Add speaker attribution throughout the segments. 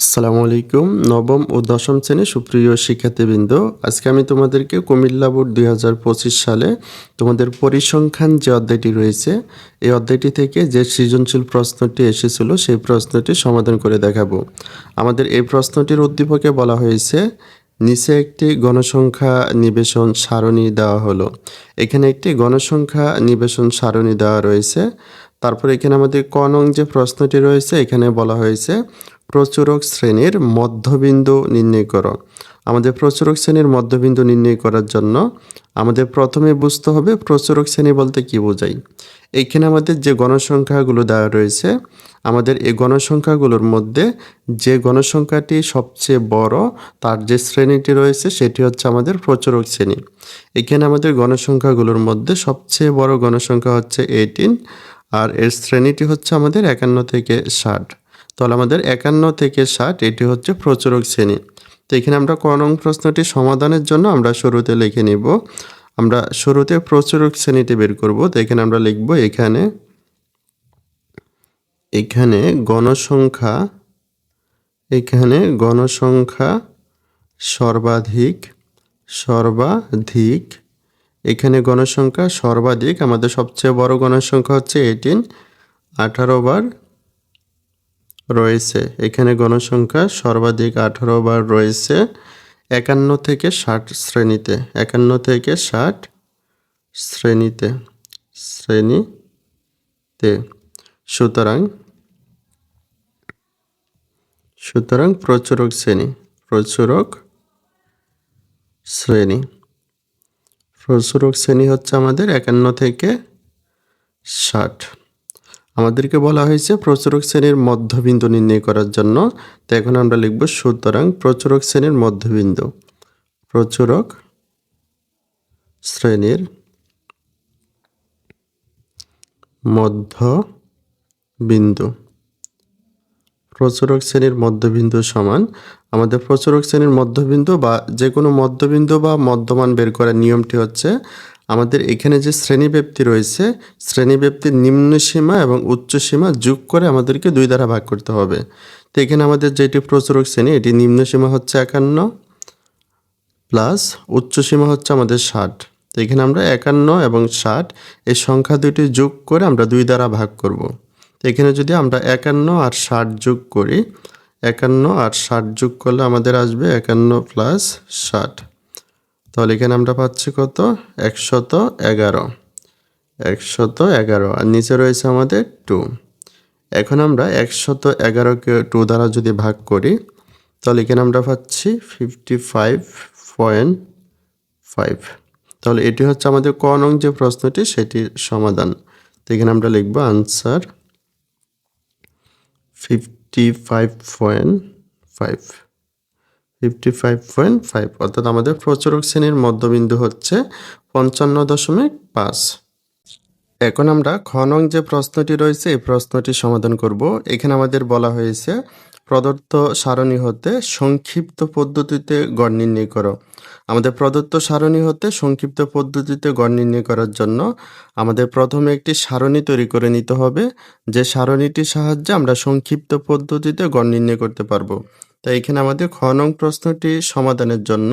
Speaker 1: আসসালামু আলাইকুম। নবম ও দশম শ্রেণির সুপ্রিয় শিক্ষার্থীবৃন্দ, আজকে আমি তোমাদেরকে কুমিল্লা বোর্ড দুই হাজার পঁচিশ সালে তোমাদের পরিসংখ্যান যে অধ্যায়টি রয়েছে, এই অধ্যায়টি থেকে যে সৃজনশীল প্রশ্নটি এসেছিল সেই প্রশ্নটি সমাধান করে দেখাবো। আমাদের এই প্রশ্নটির উদ্দীপকে বলা হয়েছে, নিচে একটি গণসংখ্যা নিবেশন সারণী দেওয়া হলো। এখানে একটি গণসংখ্যা নিবেশন সারণী দেওয়া রয়েছে। তারপর এখানে আমাদের ক নং যে প্রশ্নটি রয়েছে, এখানে বলা হয়েছে প্রচুরক শ্রেণির মধ্যবিন্দু নির্ণয় করো। আমাদের প্রচুরক শ্রেণির মধ্যবিন্দু নির্ণয় করার জন্য আমাদের প্রথমে বুঝতে হবে প্রচুরক শ্রেণি বলতে কি বোঝাই এইখানে আমাদের যে গণসংখ্যাগুলো দেওয়া রয়েছে, আমাদের এই গণসংখ্যাগুলোর মধ্যে যে গণসংখ্যাটি সবচেয়ে বড়, তার যে শ্রেণীটি রয়েছে, সেটি হচ্ছে আমাদের প্রচুরক শ্রেণি। এখানে আমাদের গণসংখ্যাগুলোর মধ্যে সবচেয়ে বড় গণসংখ্যা হচ্ছে এইটিন আর এর শ্রেণীটি হচ্ছে আমাদের একান্ন থেকে ষাট। তাহলে আমাদের একান্ন থেকে ষাট, এটি হচ্ছে প্রচুরক শ্রেণি। তো এখানে আমরা ক নং প্রশ্নটি সমাধানের জন্য আমরা শুরুতে লিখে নিব। আমরা শুরুতে প্রচুরক শ্রেণীটি বের করব। তো এখানে আমরা লিখব এখানে এখানে গণসংখ্যা এখানে গণসংখ্যা সর্বাধিক সর্বাধিক, এখানে গণসংখ্যা সর্বাধিক, আমাদের সবচেয়ে বড় গণসংখ্যা হচ্ছে এইটিন আঠারো বার রয়েছে। এখানে গণসংখ্যা সর্বাধিক আঠারো বার রয়েছে একান্ন থেকে ষাট শ্রেণীতে। একান্ন থেকে ষাট শ্রেণীতে। শ্রেণীতে। সুতরাং সুতরাং প্রচুরক শ্রেণি। প্রচুরক শ্রেণি। প্রচুরক শ্রেণি হচ্ছে আমাদের একান্ন থেকে ষাট। আমাদেরকে বলা হয়েছে প্রচুরক শ্রেণির মধ্যবিন্দু নির্ণয় করার জন্য। তো এখন আমরা লিখব সুতরাং প্রচুরক শ্রেণির মধ্যবিন্দু। প্রচুরক শ্রেণির মধ্যবিন্দু। প্রচুরক শ্রেণির মধ্যবিন্দু সমান। আমাদের প্রচুরক শ্রেণির মধ্যবিন্দু বা যে কোনো মধ্যবিন্দু বা মধ্যমান বের করার নিয়মটি হচ্ছে আমাদের এখানে যে শ্রেণীব্যাপ্তি রয়েছে, শ্রেণীব্যাপ্তির নিম্ন সীমা এবং উচ্চ সীমা যোগ করে আমাদেরকে দুই দ্বারা ভাগ করতে হবে। তো এখানে আমাদের যেটি প্রচুরক শ্রেণি, এটি নিম্ন সীমা হচ্ছে একান্ন প্লাস উচ্চ সীমা হচ্ছে আমাদের ষাট। তো এখানে আমরা একান্ন এবং ষাট, এই সংখ্যা দুটি যোগ করে আমরা দুই দ্বারা ভাগ করব। তো এখানে যদি আমরা একান্ন আর ষাট যোগ করি, একান্ন আর ষাট যোগ করলে আমাদের আসবে একান্ন প্লাস ষাট। তাহলে এখানে আমরা পাচ্ছি কত? একশত এগারো। একশত এগারো। আর নিচে রয়েছে আমাদের টু। এখন আমরা একশত এগারোকে টু দ্বারা যদি ভাগ করি, তাহলে এখানে আমরা পাচ্ছি ফিফটি ফাইভ পয়েন্ট ফাইভ। তাহলে এটি হচ্ছে আমাদের ক নং যে প্রশ্নটি সেটির সমাধান। তো এখানে আমরা লিখব answer fifty five point five. Fifty five point five অর্থাৎ আমাদের প্রচুরক শ্রেণির মধ্যবিন্দু হচ্ছে পঞ্চান্ন দশমিক পাঁচ। এখন আমরা খ নং যে প্রশ্নটি রয়েছে, এই প্রশ্নটি সমাধান করব। এখানে আমাদের বলা হয়েছে, প্রদত্ত সারণী হতে সংক্ষিপ্ত পদ্ধতিতে গড় নির্ণয় করো। আমাদের প্রদত্ত সারণী হতে সংক্ষিপ্ত পদ্ধতিতে গড় নির্ণয় করার জন্য আমাদের প্রথমে একটি সারণী তৈরি করে নিতে হবে। যে সারণীটির সাহায্যে আমরা সংক্ষিপ্ত পদ্ধতিতে গড় নির্ণয় করতে পারব। তাই এখানে আমাদের খ নং প্রশ্নটি সমাধানের জন্য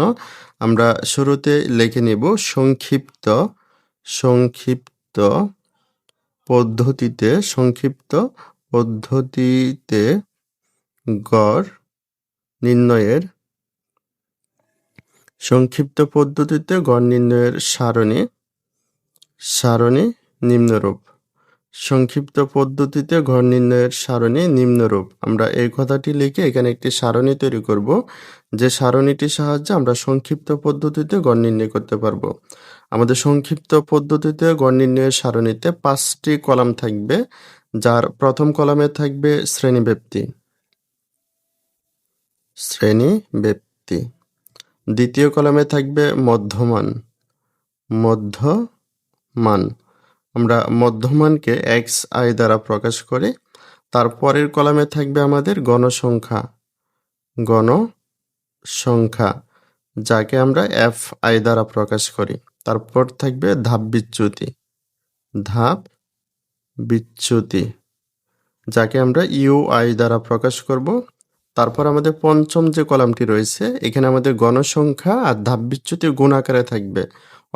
Speaker 1: আমরা শুরুতে লিখে নেব সংক্ষিপ্ত সংক্ষিপ্ত পদ্ধতিতে সংক্ষিপ্ত পদ্ধতিতে গড় নির্ণয়ের, সংক্ষিপ্ত পদ্ধতিতে গড় নির্ণয়ের সারণী সারণী নিম্নরূপ। সংক্ষিপ্ত পদ্ধতিতে ঘর নির্ণয়ের সারণী নিম্নরূপ। আমরা এই কথাটি লিখে এখানে একটি সারণী তৈরি করব, যে সারণীটির সাহায্যে আমরা সংক্ষিপ্ত পদ্ধতিতে গড় নির্ণয় করতে পারব। আমাদের সংক্ষিপ্ত পদ্ধতিতে গড় নির্ণয়ের সারণীতে পাঁচটি কলাম থাকবে, যার প্রথম কলামে থাকবে শ্রেণীব্যাপ্তি শ্রেণীব্যাপ্তি দ্বিতীয় কলামে থাকবে মধ্যমান। মধ্যমান। আমরা মধ্যমানকে এক্স আই দ্বারা প্রকাশ করি। তারপরের কলামে থাকবে আমাদের গণসংখ্যা। গণসংখ্যা, যাকে আমরা এফ আই দ্বারা প্রকাশ করি। তারপর থাকবে ধাপ বিচ্যুতি। ধাপ বিচ্যুতি, যাকে আমরা ইউ আই দ্বারা প্রকাশ করব। তারপর আমাদের পঞ্চম যে কলামটি রয়েছে, এখানে আমাদের গণসংখ্যা আর ধাপ বিচ্যুতি গুণ আকারে থাকবে।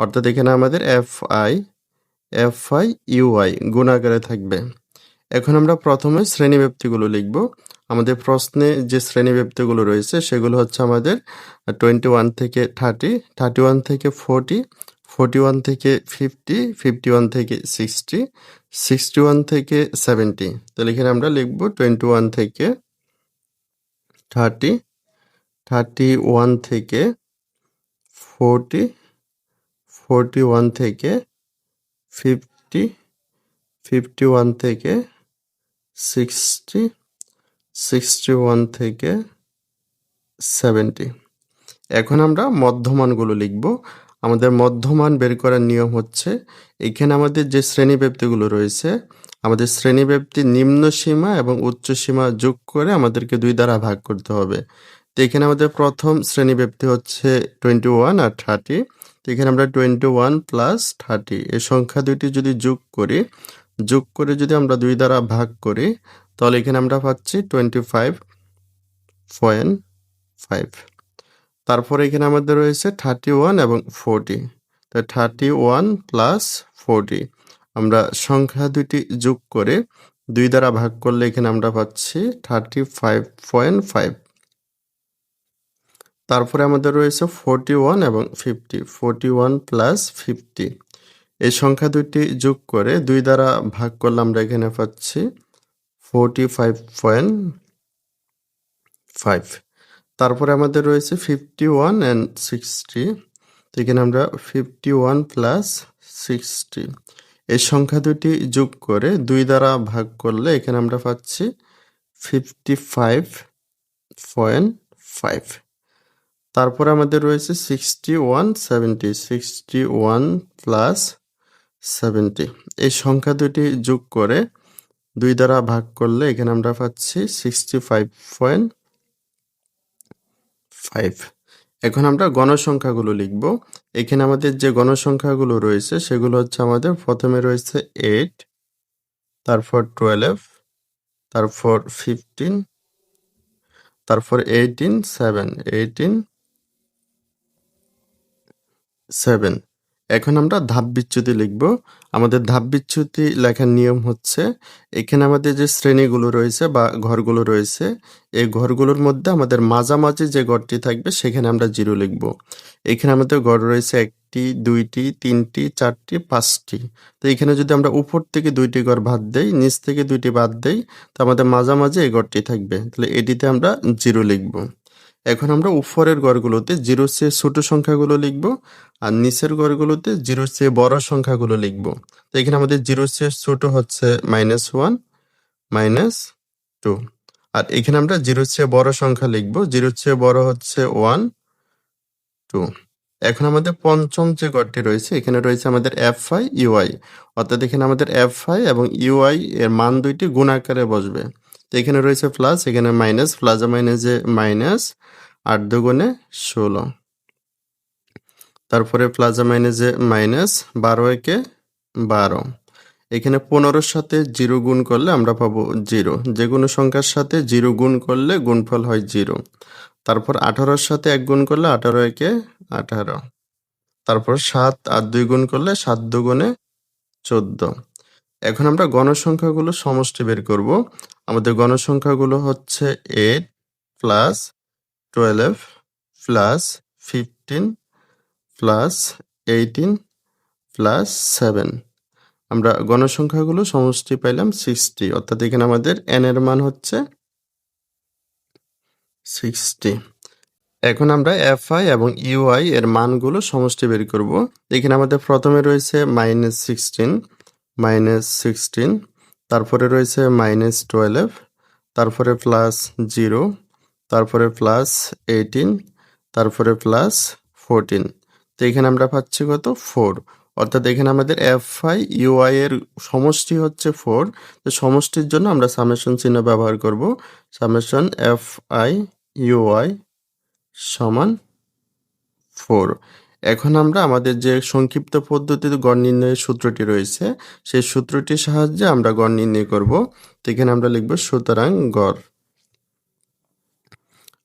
Speaker 1: অর্থাৎ এখানে আমাদের F I F I u i গুণ আকারে থাকবে। এখন আমরা প্রথমে শ্রেণীব্যক্তিগুলো লিখব। আমাদের প্রশ্নে যে শ্রেণীব্যক্তিগুলো রয়েছে, সেগুলো হচ্ছে আমাদের টোয়েন্টি ওয়ান থেকে থার্টি থার্টি ওয়ান থেকে ফোরটি ফোরটি ওয়ান থেকে ফিফটি ফিফটি ওয়ান থেকে সিক্সটি সিক্সটি ওয়ান থেকে সেভেন্টি তাহলে এখানে আমরা লিখব টোয়েন্টি ওয়ান থেকে থার্টি থার্টি ওয়ান থেকে ফোরটি ফোরটি ওয়ান থেকে ফিফটি ফিফটি ওয়ান থেকে সিক্সটি সিক্সটি ওয়ান থেকে সেভেন্টি। এখন আমরা মধ্যমানগুলো লিখব। আমাদের মধ্যমান বের করার নিয়ম হচ্ছে, এখানে আমাদের যে শ্রেণীব্যক্তিগুলো রয়েছে, আমাদের শ্রেণীব্যাপ্তির নিম্ন সীমা এবং উচ্চ সীমা যোগ করে আমাদেরকে দুই দ্বারা ভাগ করতে হবে। তো এখানে আমাদের প্রথম শ্রেণীব্যাপ্তি হচ্ছে টোয়েন্টি ওয়ান আর থার্টি। এখানে আমরা টোয়েন্টি ওয়ান প্লাস থার্টি এই সংখ্যা দুইটি যদি যোগ করি, যোগ করে যদি আমরা দুই দ্বারা ভাগ করি, তাহলে এখানে আমরা পাচ্ছি টোয়েন্টি ফাইভ পয়েন্ট ফাইভ তারপরে এখানে আমাদের রয়েছে থার্টি ওয়ান এবং ফোরটি তো থার্টি ওয়ান প্লাস ফোরটি আমরা সংখ্যা দুইটি যোগ করে দুই দ্বারা ভাগ করলে এখানে আমরা পাচ্ছি থার্টি ফাইভ পয়েন্ট ফাইভ তারপরে আমাদের রয়েছে ফোরটি ওয়ান এবং fifty forty one plus fifty এই সংখ্যা দুইটি যোগ করে দুই দ্বারা ভাগ করলে আমরা এখানে পাচ্ছি ফোরটি ফাইভ পয়েন্ট ফাইভ তারপরে আমাদের রয়েছে ফিফটি ওয়ান অ্যান্ড সিক্সটি এখানে আমরা ফিফটি ওয়ান প্লাস সিক্সটি এই সংখ্যা দুটি যোগ করে দুই দ্বারা ভাগ করলে এখানে আমরা পাচ্ছি ফিফটি ফাইভ পয়েন্ট ফাইভ তারপরে আমাদের রয়েছে sixty one seventy sixty one plus seventy এই সংখ্যা দুটি যোগ করে দুই দ্বারা ভাগ করলে এখানে আমরা পাচ্ছি সিক্সটি ফাইভ পয়েন্ট ফাইভ এখন আমরা গণসংখ্যাগুলো লিখব। এখানে আমাদের যে গণসংখ্যাগুলো রয়েছে, সেগুলো হচ্ছে আমাদের প্রথমে রয়েছে এইট তারপর টুয়েলভ তারপর ফিফটিন তারপর এইটিন সেভেন এইটিন সেভেন এখন আমরা ধাপ বিচ্যুতি লিখব। আমাদের ধাপ বিচ্যুতি লেখার নিয়ম হচ্ছে, এখানে আমাদের যে শ্রেণীগুলো রয়েছে বা ঘরগুলো রয়েছে, এই ঘরগুলোর মধ্যে আমাদের মাঝামাঝি যে ঘরটি থাকবে সেখানে আমরা জিরো লিখব। এখানে আমাদের ঘর রয়েছে একটি, দুইটি, তিনটি, চারটি, পাঁচটি। তো এখানে যদি আমরা উপর থেকে দুইটি ঘর বাদ দেই, নিচ থেকে দুইটি বাদ দেই, তো আমাদের মাঝামাঝি এই ঘরটি থাকবে। তাহলে এটিতে আমরা জিরো লিখব। এখন আমরা উপরের গড়গুলোতে জিরো চেয়ে ছোট সংখ্যাগুলো লিখব আর নিচের গড়গুলোতে জিরো চেয়ে বড় সংখ্যাগুলো লিখব। তো এখানে আমাদের জিরো চেয়ে ছোট হচ্ছে মাইনাস ওয়ান মাইনাস টু আর এখানে আমরা জিরো চেয়ে বড় সংখ্যা লিখব, জিরো চেয়ে বড় হচ্ছে ওয়ান টু এখন আমাদের পঞ্চম যে ঘরটি রয়েছে, এখানে রয়েছে আমাদের এফ আই ইউআই অর্থাৎ এখানে আমাদের এফ আই এবং ইউআই এর মান দুইটি গুণ আকারে বসবে। তো এখানে রয়েছে প্লাস এখানে মাইনাস প্লাজা মাইনাসে মাইনাস আট দুগুণে ষোলো। তারপরে প্লাজা মাইনাসে মাইনাস বারো একে বারো। এখানে পনেরোর সাথে জিরো গুণ করলে আমরা পাবো জিরো। যে কোনো সংখ্যার সাথে জিরো গুণ করলে গুণফল হয় জিরো। তারপর আঠারোর সাথে এক গুণ করলে আঠারো একে আঠারো। তারপর সাত আর দুই গুণ করলে সাত দুগুণে চোদ্দ। এখন আমরা গণসংখ্যাগুলো সমষ্টি বের করব। আমাদের গণসংখ্যাগুলো হচ্ছে eight plus twelve plus fifteen plus eighteen plus seven আমরা গণসংখ্যাগুলো সমষ্টি পাইলাম সিক্সটি অর্থাৎ এখানে আমাদের এন এর মান হচ্ছে সিক্সটি এখন আমরা এফ আই এবং ইউআই এর মানগুলো সমষ্টি বের করব। এখানে আমাদের প্রথমে রয়েছে মাইনাস সিক্সটিন মাইনাস সিক্সটিন তারপরে রয়েছে মাইনাস টুয়েলভ তারপরে প্লাস জিরো তারপরে প্লাস এইটিন তারপরে প্লাস ফোরটিন তো এখানে আমরা পাচ্ছি কত? ফোর অর্থাৎ এখানে আমাদের এফ আই ইউআই এর সমষ্টি হচ্ছে ফোর তো সমষ্টির জন্য আমরা সামেশন চিহ্ন ব্যবহার করব। Summation F I u i সমান ফোর এখন আমরা আমাদের যে সংক্ষিপ্ত পদ্ধতিতে গড় নির্ণয়ের সূত্রটি রয়েছে, সেই সূত্রটির সাহায্যে আমরা গড় নির্ণয় করব। তো এখানে আমরা লিখব সুতরাং গড়।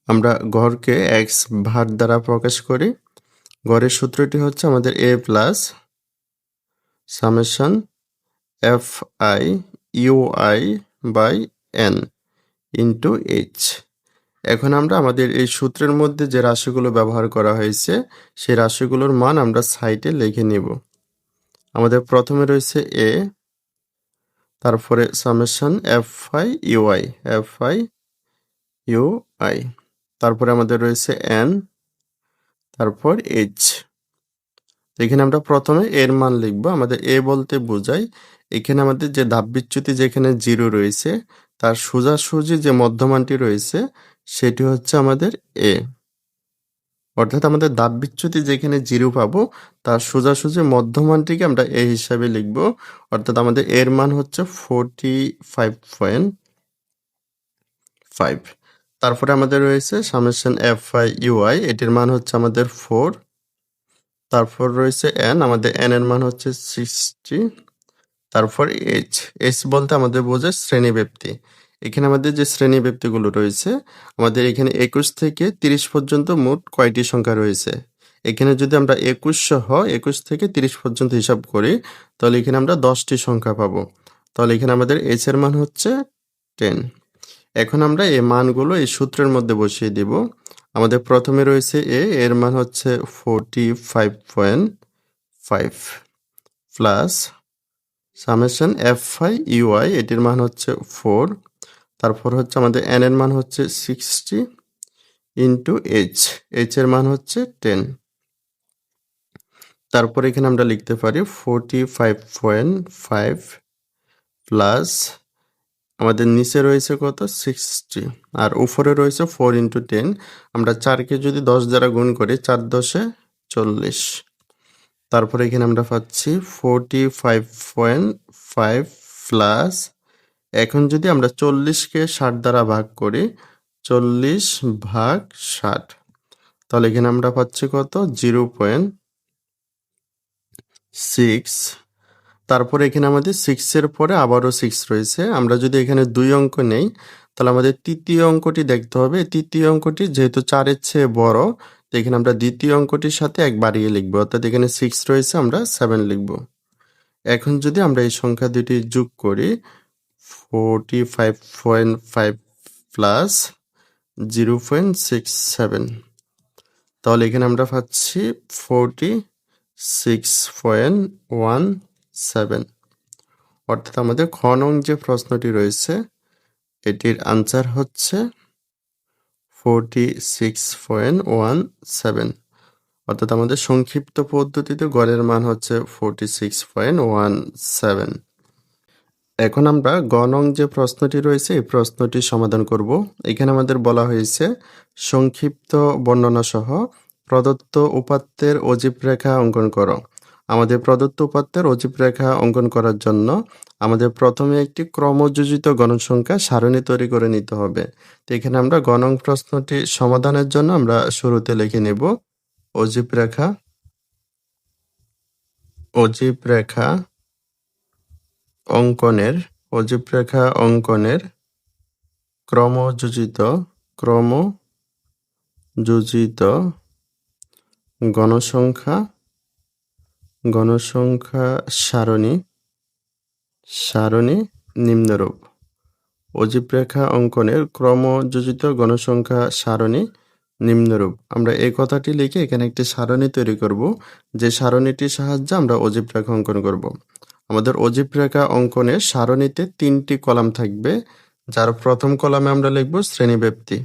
Speaker 1: আমরা গড়কে এক্স ভার দ্বারা প্রকাশ করি। গড়ের সূত্রটি হচ্ছে আমাদের A plus summation F I U I by N into H এখন আমরা আমাদের এই সূত্রের মধ্যে যে রাশিগুলো ব্যবহার করা হয়েছে, সেই রাশিগুলোর মান আমরা সাইটে লিখে নিব। আমাদের প্রথমে রয়েছে এ তারপরে summation F I u i F I u i তারপরে আমাদের রয়েছে এন তারপর এইচ এখানে আমরা প্রথমে এর মান লিখব, আমাদের এ বলতে বোঝাই এখানে আমাদের যে ধাপ বিচ্যুতি যেখানে জিরো রয়েছে, তার সোজাসুজি যে মধ্যমানটি রয়েছে সেটি হচ্ছে আমাদের এ অর্থাৎ আমাদের দাব বিচ্যুতি যেখানে জিরো পাবো, তার সোজাসুজি মধ্যমানটিকে আমরা এ হিসাবে লিখব। অর্থাৎ আমাদের এর মান হচ্ছে ফোরটি ফাইভ ফাইভ তারপরে আমাদের রয়েছে সামেশন এফ আই ইউআই এটির মান হচ্ছে আমাদের ফোর তারপর রয়েছে এন আমাদের এন এর মান হচ্ছে সিক্সটি তারপর এইচ এইচ বলতে আমাদের বোঝায় শ্রেণীব্যাপ্তি। এখানে আমাদের যে শ্রেণি ব্যক্তিগুলো রয়েছে, আমাদের এখানে একুশ থেকে তিরিশ পর্যন্ত মোট কয়টি সংখ্যা রয়েছে? এখানে যদি আমরা একুশ সহ একুশ থেকে তিরিশ পর্যন্ত হিসাব করি, তাহলে এখানে আমরা দশটি সংখ্যা পাবো। তাহলে এখানে আমাদের এইচ এর মান হচ্ছে টেন এখন আমরা এই মানগুলো এই সূত্রের মধ্যে বসিয়ে দিব। আমাদের প্রথমে রয়েছে এ এর মান হচ্ছে forty five point five plus summation F I U I এটির মান হচ্ছে ফোর তারপর হচ্ছে আমাদের এন এর মান হচ্ছে সিক্সটি ইন্টু এইচ এইচ এর মান হচ্ছে টেন তারপর এখানে আমরা লিখতে পারি forty five point five plus আমাদের নিচে রয়েছে কত? সিক্সটি আর উপরে রয়েছে ফোর ইন্টু টেন আমরা চারকে যদি দশ দ্বারা গুণ করি, চার দশে চল্লিশ। তারপরে এখানে আমরা পাচ্ছি forty five point five plus এখন যদি আমরা চল্লিশকে ষাট দ্বারা ভাগ করি, চল্লিশ ভাগ ষাট, তাহলে এখানে আমরা পাচ্ছি কত? Zero point six. তারপরে এখানে আমাদের সিক্সের পরে আবারও সিক্স রয়েছে। আমরা যদি এখানে দুই অঙ্ক নেই, তাহলে আমাদের তৃতীয় অঙ্কটি দেখতে হবে। তৃতীয় অঙ্কটি যেহেতু চারের চেয়ে বড়, তো এখানে আমরা দ্বিতীয় অঙ্কটির সাথে এক বাড়িয়ে লিখব। অর্থাৎ এখানে সিক্স রয়েছে, আমরা সেভেন লিখব। এখন যদি আমরা এই সংখ্যা দুটি যোগ করি forty five point five plus zero point six seven তাহলে এখানে আমরা পাচ্ছি forty six point one seven অর্থাৎ আমাদের খ নং যে প্রশ্নটি রয়েছে, এটির আনসার হচ্ছে forty six point one seven অর্থাৎ আমাদের সংক্ষিপ্ত পদ্ধতিতে গড়ের মান হচ্ছে forty six point one seven এখন আমরা গ নং যে প্রশ্নটি রয়েছে, এই প্রশ্নটি সমাধান করব। এখানে আমাদের বলা হয়েছে, সংক্ষিপ্ত বর্ণনা সহ প্রদত্ত উপাত্তের অজীব রেখা অঙ্কন করো। আমাদের প্রদত্ত উপাত্তের অজীব রেখা অঙ্কন করার জন্য আমাদের প্রথমে একটি ক্রমযোজিত গণসংখ্যা সারণী তৈরি করে নিতে হবে। তো এখানে আমরা গণং প্রশ্নটি সমাধানের জন্য আমরা শুরুতে লিখে নেব অজীব রেখা অজীব রেখা অঙ্কনের অজীব রেখা অঙ্কনের ক্রমযোজিত ক্রমযোজিত গণসংখ্যা গণসংখ্যা সারণী সারণী নিম্নরূপ। অজীব রেখা অঙ্কনের ক্রমযোজিত গণসংখ্যা সারণী নিম্নরূপ। আমরা এই কথাটি লিখে এখানে একটি সারণী তৈরি করব। যে সারণীটির সাহায্যে আমরা অজীব রেখা অঙ্কন করব। আমাদের অজীব রেখা অঙ্কনে সারণীতে তিনটি কলাম থাকবে, যার প্রথম কলামে আমরা লিখব শ্রেণি ব্যক্তি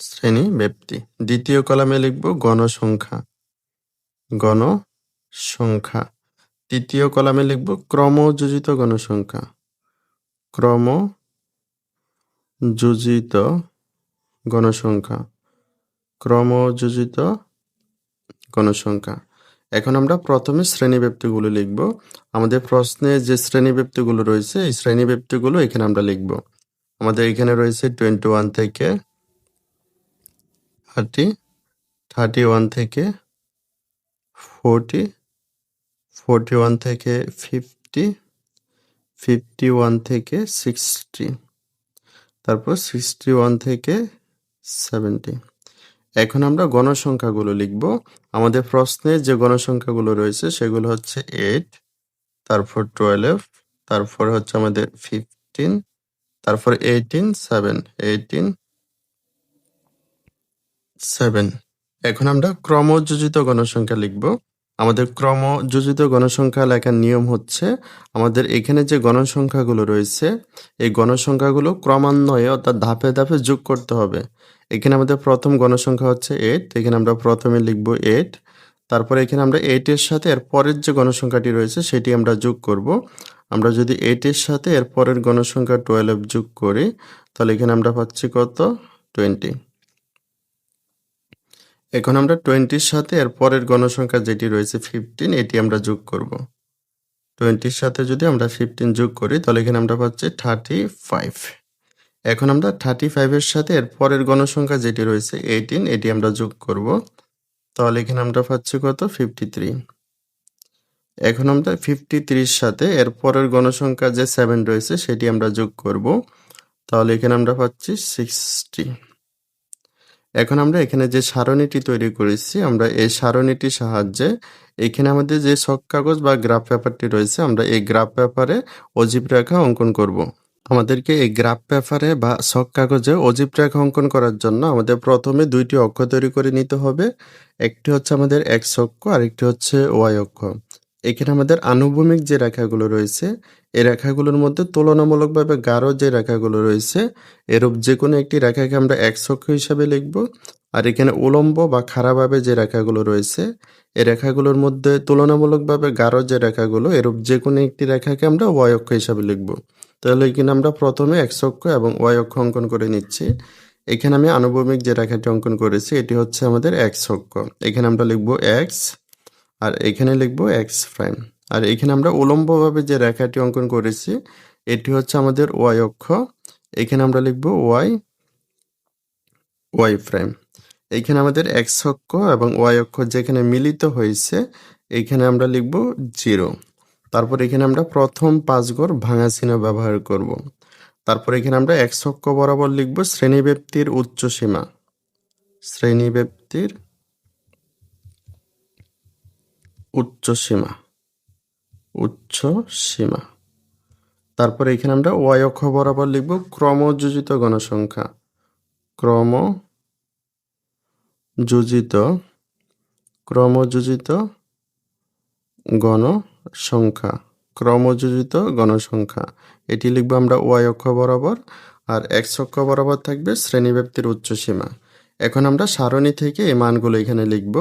Speaker 1: শ্রেণি ব্যক্তি দ্বিতীয় কলামে লিখব গণসংখ্যা। গণসংখ্যা। তৃতীয় কলামে লিখব ক্রমযোজিত গণসংখ্যা। ক্রম যোজিত গণসংখ্যা। ক্রমযোজিত গণসংখ্যা। এখন আমরা প্রথমে শ্রেণীব্যক্তিগুলো লিখব। আমাদের প্রশ্নে যে শ্রেণীব্যক্তিগুলো রয়েছে, এই শ্রেণীব্যক্তিগুলো এখানে আমরা লিখব। আমাদের এখানে রয়েছে টোয়েন্টি ওয়ান থেকে থার্টি থার্টি ওয়ান থেকে ফোরটি ফোরটি ওয়ান থেকে ফিফটি ফিফটি ওয়ান থেকে সিক্সটি তারপর সিক্সটি ওয়ান থেকে সেভেন্টি এখন আমরা গণসংখ্যাগুলো লিখব। আমাদের প্রশ্নে যে গণসংখ্যাগুলো রয়েছে সেগুলো হচ্ছে এইট তারপর টুয়েলভ তারপর হচ্ছে আমাদের ফিফটিন তারপর এইটিন সেভেন এইটিন সেভেন এখন আমরা ক্রমযোজিত গণসংখ্যা লিখব। আমাদের ক্রমযোজিত গণসংখ্যা লেখার নিয়ম হচ্ছে, আমাদের এখানে যে গণসংখ্যাগুলো রয়েছে, এই গণসংখ্যাগুলো ক্রমান্বয়ে অর্থাৎ ধাপে ধাপে যোগ করতে হবে। এখানে আমাদের প্রথম গণসংখ্যা হচ্ছে এইট এখানে আমরা প্রথমে লিখব এইট তারপরে এখানে আমরা এইটের সাথে এর পরের যে গণসংখ্যাটি রয়েছে সেটি আমরা যোগ করব। আমরা যদি এইটের সাথে এর পরের গণসংখ্যা টুয়েলভ যোগ করি, তাহলে এখানে আমরা পাচ্ছি কত? টোয়েন্টি এখন আমরা টোয়েন্টির সাথে এর পরের গণসংখ্যা যেটি রয়েছে ফিফটিন এটি আমরা যোগ করব। টোয়েন্টির সাথে যদি আমরা ফিফটিন যোগ করি, তাহলে এখানে আমরা পাচ্ছি থার্টি ফাইভ এখন আমরা থার্টি ফাইভের সাথে এর পরের গণসংখ্যা যেটি রয়েছে এইটিন এটি আমরা যোগ করব। তাহলে এখানে আমরা পাচ্ছি কত? ফিফটি থ্রি এখন আমরা ফিফটি থ্রির সাথে এর পরের গণসংখ্যা যে সেভেন রয়েছে, সেটি আমরা যোগ করব। তাহলে এখানে আমরা পাচ্ছি সিক্সটি এখন আমরা এখানে যে সারণীটি তৈরি করেছি, আমরা এই সারণীটির সাহায্যে এখানে আমাদের যে শখ কাগজ বা গ্রাফ পেপারটি রয়েছে, আমরা এই গ্রাফ পেপারে অজীব রেখা অঙ্কন করব। আমাদেরকে এই গ্রাফ পেপারে বা শখ কাগজে অজীব রেখা অঙ্কন করার জন্য আমাদের প্রথমে দুইটি অক্ষ তৈরি করে নিতে হবে একটি হচ্ছে আমাদের এক্স অক্ষ আর একটি হচ্ছে ওয়াই অক্ষ এখানে আমাদের আনুভূমিক যে রেখাগুলো রয়েছে, এই রেখাগুলোর মধ্যে তুলনামূলকভাবে গাঢ় যে রেখাগুলো রয়েছে, এরূপ যে কোনো একটি রেখাকে আমরা এক অক্ষ হিসাবে লিখব। আর এখানে উলম্ব বা খারাপভাবে যে রেখাগুলো রয়েছে এই রেখাগুলোর মধ্যে তুলনামূলকভাবে গাঢ় যে রেখাগুলো, এরূপ যে কোনো একটি রেখাকে আমরা ওয়াই অক্ষ হিসাবে লিখব। তাহলে এখানে আমরা প্রথমে এক্স অক্ষ এবং ওয়াই অক্ষ অঙ্কন করে নিচ্ছি। এখানে আমি আনুভূমিক যে রেখাটি অঙ্কন করেছি, এটি হচ্ছে আমাদের এক্স অক্ষ। এখানে আমরা লিখব এক্স আর এখানে লিখব এক্স প্রাইম আর এখানে আমরা উলম্বভাবে যে রেখাটি অঙ্কন করেছি, এটি হচ্ছে আমাদের ওয়াই অক্ষ। এখানে আমরা লিখব ওয়াই ওয়াই প্রাইম এখানে আমাদের এক্স অক্ষ এবং ওয়াই অক্ষ যেখানে মিলিত হয়েছে, এখানে আমরা লিখব জিরো তারপর এখানে আমরা প্রথম পাঁচ ঘর ভাঙা চিহ্ন ব্যবহার করব। তারপর এখানে আমরা এক্স অক্ষ বরাবর লিখব শ্রেণীব্যাপ্তির উচ্চ সীমা শ্রেণীব্যাপ্তির উচ্চ সীমা উচ্চ সীমা তারপরে এখানে আমরা ওয়াই অক্ষ বরাবর লিখব ক্রমযোজিত গণসংখ্যা ক্রম যোজিত ক্রমযোজিত গণসংখ্যা ক্রমযোজিত গণসংখ্যা এটি লিখব আমরা ওয়াই অক্ষ বরাবর, আর এক্স অক্ষ বরাবর থাকবে শ্রেণীব্যাপ্তির উচ্চ সীমা এখন আমরা সারণী থেকে এই মানগুলো এখানে লিখব।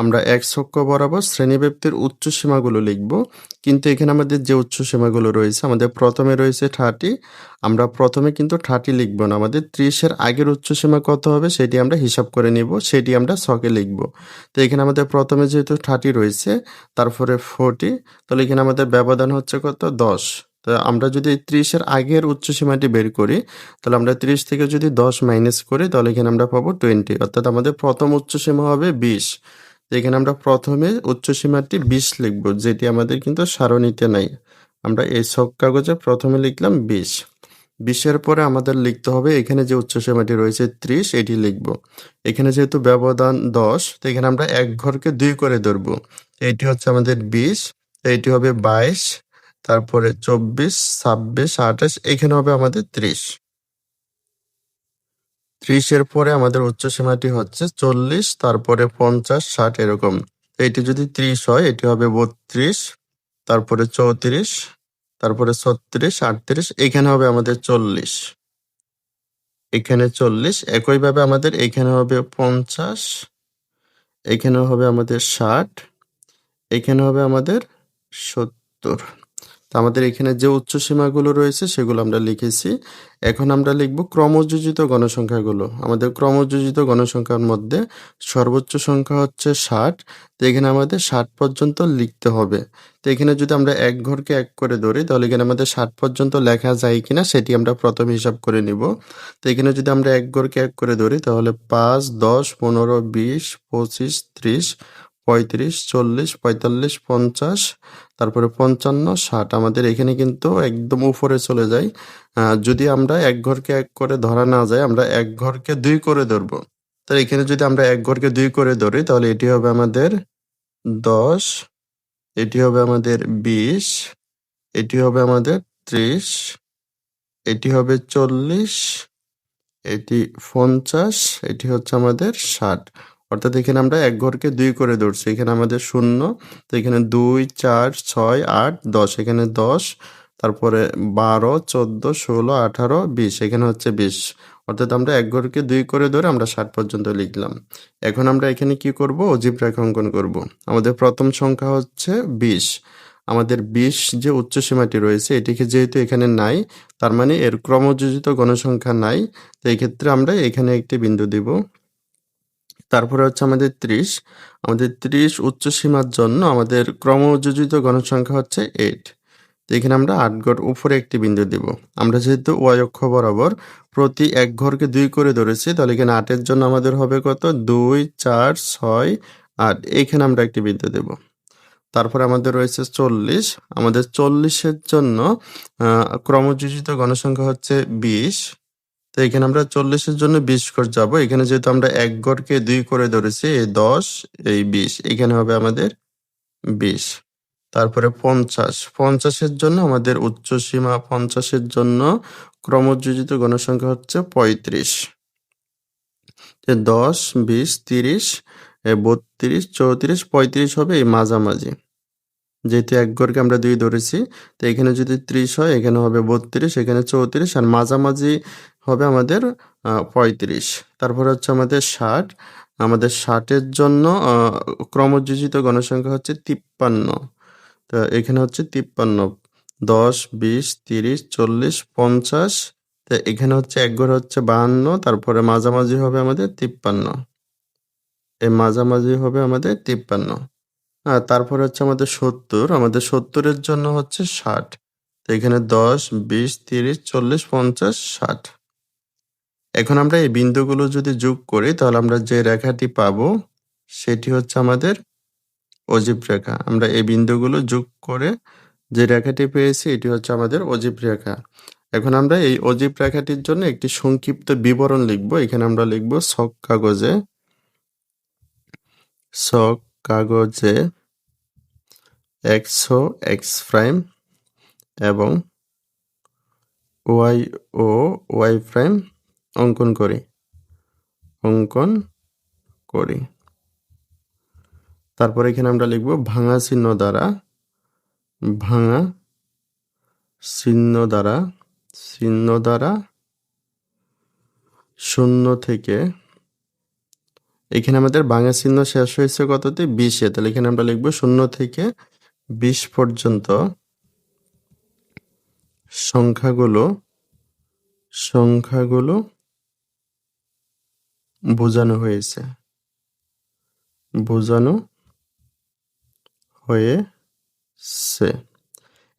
Speaker 1: আমরা এক অক্ষ বরাবর শ্রেণীব্যাপ্তির উচ্চ সীমাগুলো লিখব। কিন্তু এখানে আমাদের যে উচ্চ সীমাগুলো রয়েছে, আমাদের প্রথমে রয়েছে থার্টি আমরা প্রথমে কিন্তু থার্টি লিখব না। আমাদের ত্রিশের আগের উচ্চ সীমা কত হবে সেটি আমরা হিসাব করে নিব, সেটি আমরা ছকে লিখব। তো এখানে আমাদের প্রথমে যেহেতু থার্টি রয়েছে, তারপরে ফোরটি, তাহলে এখানে আমাদের ব্যবধান হচ্ছে কত? দশ। তো আমরা যদি ত্রিশের আগের উচ্চ সীমাটি বের করি, তাহলে আমরা ত্রিশ থেকে যদি দশ মাইনাস করি, তাহলে এখানে আমরা পাবো টোয়েন্টি অর্থাৎ আমাদের প্রথম উচ্চ সীমা হবে বিশ। এখানে আমরা প্রথমে উচ্চ সীমাটি বিশ লিখব, যেটি আমাদের কিন্তু সারণীতে নাই। আমরা এই সব কাগজে প্রথমে লিখলাম বিশ। বিশের পরে আমাদের লিখতে হবে এখানে যে উচ্চ সীমাটি রয়েছে ত্রিশ, এটি লিখব। এখানে যেহেতু ব্যবধান দশ, তো এখানে আমরা এক ঘরকে দুই করে ধরবো। এটি হচ্ছে আমাদের বিশ, এটি হবে বাইশ তারপরে চব্বিশ, ছাব্বিশ, আঠাশ, এখানে হবে আমাদের ত্রিশ। ত্রিশের পরে আমাদের উচ্চ সীমাটি হচ্ছে চল্লিশ, তারপরে পঞ্চাশ, ষাট, এরকম। এটি যদি ত্রিশ হয়, এটি হবে বত্রিশ, তারপরে চৌত্রিশ, তারপরে ছত্রিশ, আটত্রিশ, এখানে হবে আমাদের চল্লিশ। এখানে চল্লিশ, একইভাবে আমাদের এখানে হবে পঞ্চাশ এখানে হবে আমাদের ষাট এখানে হবে আমাদের সত্তর। তো আমাদের এখানে যে উচ্চ সীমাগুলো রয়েছে সেগুলো আমরা লিখেছি। এখন আমরা লিখব ক্রমযোজিত গণসংখ্যাগুলো। আমাদের ক্রমযোজিত গণসংখ্যার মধ্যে সর্বোচ্চ সংখ্যা হচ্ছে ষাট। তো এখানে আমাদের ষাট পর্যন্ত লিখতে হবে। তো এখানে যদি আমরা এক ঘরকে এক করে ধরি, তাহলে এখানে আমাদের ষাট পর্যন্ত লেখা যায় কিনা সেটি আমরা প্রথম হিসাব করে নিব। তো এখানে যদি আমরা এক ঘরকে এক করে ধরি, তাহলে পাঁচ, দশ, পনেরো, বিশ, পঁচিশ, ত্রিশ পঁয়ত্রিশ, চল্লিশ, পঁয়তাল্লিশ, পঞ্চাশ, তারপরে পঞ্চান্ন, ষাট। আমাদের এখানে কিন্তু একদম উপরে চলে যায়। যদি আমরা এক ঘরকে এক করে ধরা না যায়, আমরা এক ঘরকে দুই করে ধরবো। তাহলে এখানে যদি আমরা এক ঘরকে দুই করে ধরি, তাহলে এটি হবে আমাদের দশ, এটি হবে আমাদের বিশ, এটি হবে আমাদের ত্রিশ, এটি হবে চল্লিশ, এটি পঞ্চাশ, এটি হচ্ছে আমাদের ষাট। অর্থাৎ এখানে আমরা এক ঘরকে দুই করে ধরছি। এখানে আমাদের শূন্য, তো এখানে দুই, চার, ছয়, আট, দশ। এখানে দশ, তারপরে বারো, চোদ্দ, ষোলো, আঠারো, বিশ। এখানে হচ্ছে বিশ। অর্থাৎ আমরা এক ঘরকে দুই করে ধরে আমরা ষাট পর্যন্ত লিখলাম। এখন আমরা এখানে কি করব? অজীব রেখা অঙ্কন করব। আমাদের প্রথম সংখ্যা হচ্ছে বিশ। আমাদের বিশ যে উচ্চ সীমাটি রয়েছে, এটিকে যেহেতু এখানে নাই, তার মানে এর ক্রমযোজিত গণসংখ্যা নাই, তো এই ক্ষেত্রে আমরা এখানে একটি বিন্দু দিব। তারপরে হচ্ছে আমাদের ত্রিশ। আমাদের ত্রিশ উচ্চ সীমার জন্য আমাদের ক্রমযোজিত গণসংখ্যা হচ্ছে এইট তো এখানে আমরা আট ঘর উপরে একটি বিন্দু দিব। আমরা যেহেতু ওয়াই অক্ষ বরাবর প্রতি এক ঘরকে দুই করে ধরেছি, তাহলে এখানে আটের জন্য আমাদের হবে কত? দুই, চার, ছয়, আট। এইখানে আমরা একটি বিন্দু দেব। তারপর আমাদের রয়েছে চল্লিশ। আমাদের চল্লিশের জন্য ক্রমযোজিত গণসংখ্যা হচ্ছে বিশ। তো এখানে আমরা চল্লিশের জন্য বিশ ঘর যাব। এখানে যেহেতু আমরা এক ঘরকে দুই করে ধরেছি, এই দশ, এই বিশ, এখানে হবে আমাদের বিশ। তারপরে পঞ্চাশ, পঞ্চাশের জন্য আমাদের উচ্চ সীমা পঞ্চাশের জন্য ক্রমযোজিত গণসংখ্যা হচ্ছে পঁয়ত্রিশ। দশ, বিশ, তিরিশ বত্রিশ, চৌত্রিশ, পঁয়ত্রিশ হবে এই মাঝামাঝি। যেহেতু এক ঘরকে আমরা দুই ধরেছি, তো এখানে যদি ত্রিশ হয়, এখানে হবে বত্রিশ, এখানে চৌত্রিশ, আর মাঝামাঝি হবে আমাদের পঁয়ত্রিশ। তারপর হচ্ছে আমাদের ষাট। আমাদের ষাটের জন্য ক্রমযোজিত গণসংখ্যা হচ্ছে তিপ্পান্ন। তো এখানে হচ্ছে তিপ্পান্ন। দশ, বিশ, তিরিশ, চল্লিশ, পঞ্চাশ। তো এখানে হচ্ছে এক ঘর হচ্ছে বাহান্ন, তারপরে মাঝামাঝি হবে আমাদের তিপ্পান্ন। এই মাঝামাঝি হবে আমাদের তিপ্পান্ন। হ্যাঁ তারপরে হচ্ছে আমাদের সত্তর, আমাদের সত্তরের জন্য হচ্ছে ষাট। তো এখানে দশ, বিশ, তিরিশ, চল্লিশ, পঞ্চাশ, ষাট। এখন আমরা এই বিন্দুগুলো যদি যোগ করি, তাহলে আমরা যে রেখাটি পাবো, সেটি হচ্ছে আমাদের অজীব রেখা। আমরা এই বিন্দুগুলো যোগ করে যে রেখাটি পেয়েছি, এটি হচ্ছে আমাদের অজীব রেখা। এখন আমরা এই অজীব রেখাটির জন্য একটি সংক্ষিপ্ত বিবরণ লিখব। এখানে আমরা লিখব শক কাগজে শক কাগজে এক্স ও এক্স প্রাইম এবং ওয়াই ও ওয়াই প্রাইম অঙ্কন করি। অঙ্কন করি। তারপর এখানে আমরা লিখব ভাঙা চিহ্ন দ্বারা, ভাঙা চিহ্ন দ্বারা চিহ্ন দ্বারা শূন্য থেকে এখানে আমাদের ভাঙা চিহ্ন শেষ হয়েছে কততে? বিশে। তাহলে এখানে আমরা লিখব শূন্য থেকে বিশ পর্যন্ত সংখ্যাগুলো সংখ্যাগুলো বোঝানো হয়েছে। বোঝানো হয়েছে।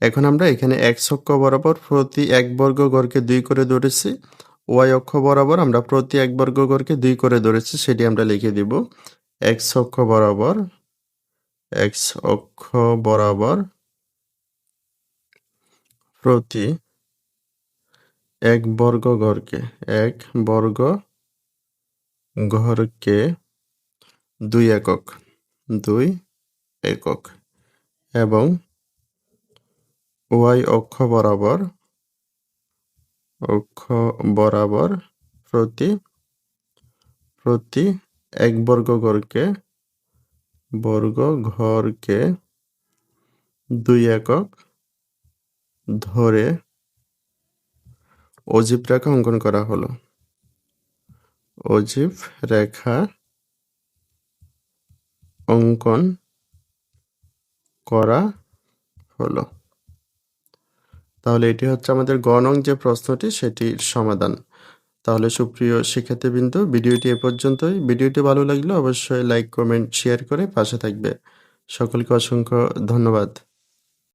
Speaker 1: এখন আমরা এখানে এক অক্ষ বরাবর প্রতি এক বর্গ গড়কে দুই করে ধরেছি। ওয়াই অক্ষ বরাবর আমরা প্রতি এক বর্গ গড়কে দুই করে ধরেছি, সেটি আমরা লিখে দিব। এক্স অক্ষ বরাবর এক্স অক্ষ বরাবর প্রতি এক বর্গ ঘরকে এক বর্গ ঘরকে দুই একক দুই একক এবং ওয়াই অক্ষ বরাবর অক্ষ বরাবর প্রতি প্রতি এক বর্গ ঘরকে বর্গ ঘরকে দুই একক ধরে অজীব রেখা অঙ্কন করা হলো। অজীব রেখা অঙ্কন করা হলো। তাহলে এটি হচ্ছে আমাদের গণং যে প্রশ্নটি, সেটির সমাধান। তাহলে সুপ্রিয় শিক্ষার্থীবৃন্দ, ভিডিওটি এ পর্যন্তই। ভিডিওটি ভালো লাগলে অবশ্যই লাইক, কমেন্ট, শেয়ার করে পাশে থাকবে। সকলকে অসংখ্য ধন্যবাদ।